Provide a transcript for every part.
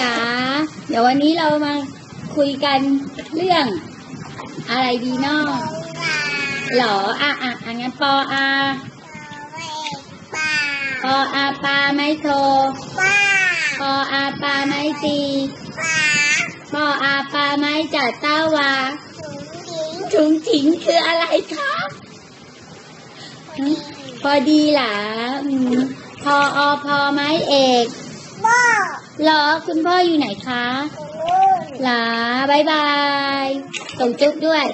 จ๋า เดี๋ยววันนี้เรามาคุยกันเรื่องอะไรดีเนาะหรออะอะอะงั้นปออาปออาปาไม่โทรปออาปาไม่ตีปออาปาไม่จัดเต้าวาถุงถิงคืออะไรคะหึพอดีหล่ะอืมพออพอไม้เอกเหรอคุณพ่ออยู่ไหนคะหลาบายบายส่งจุ๊บด้วย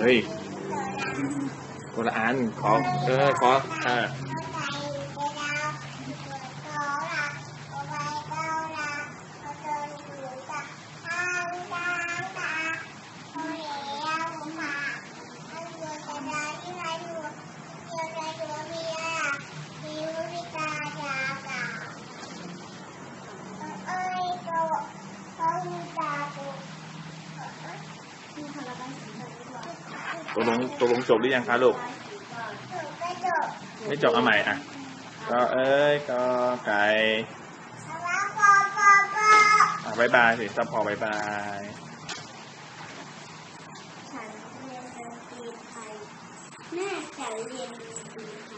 เฮ้ย คนละอันขอ เออขออ่า ตกลงตกลงจบหรือยังคะลูก ไม่จบเอาใหม่อะ ก็เอ้ยก็ไก่อะบายบายสิซัพพอร์ตบายบายฉันเรียนดนตรีไทยแม่ฉันเรียนดนตรีไทย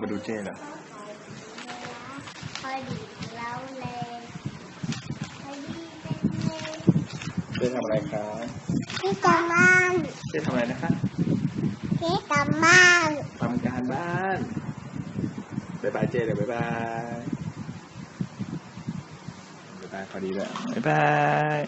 มาดูเจ้เหรอพอดีเราเลยพอดีเป็นเลยเจ้ทำอะไรคะพี่ตาบ้านเจ้ทำอะไรนะคะพี่ตาบ้านทำการบ้านบายบายเจ้เลยบายบายบายบายพอดีเลยบายบาย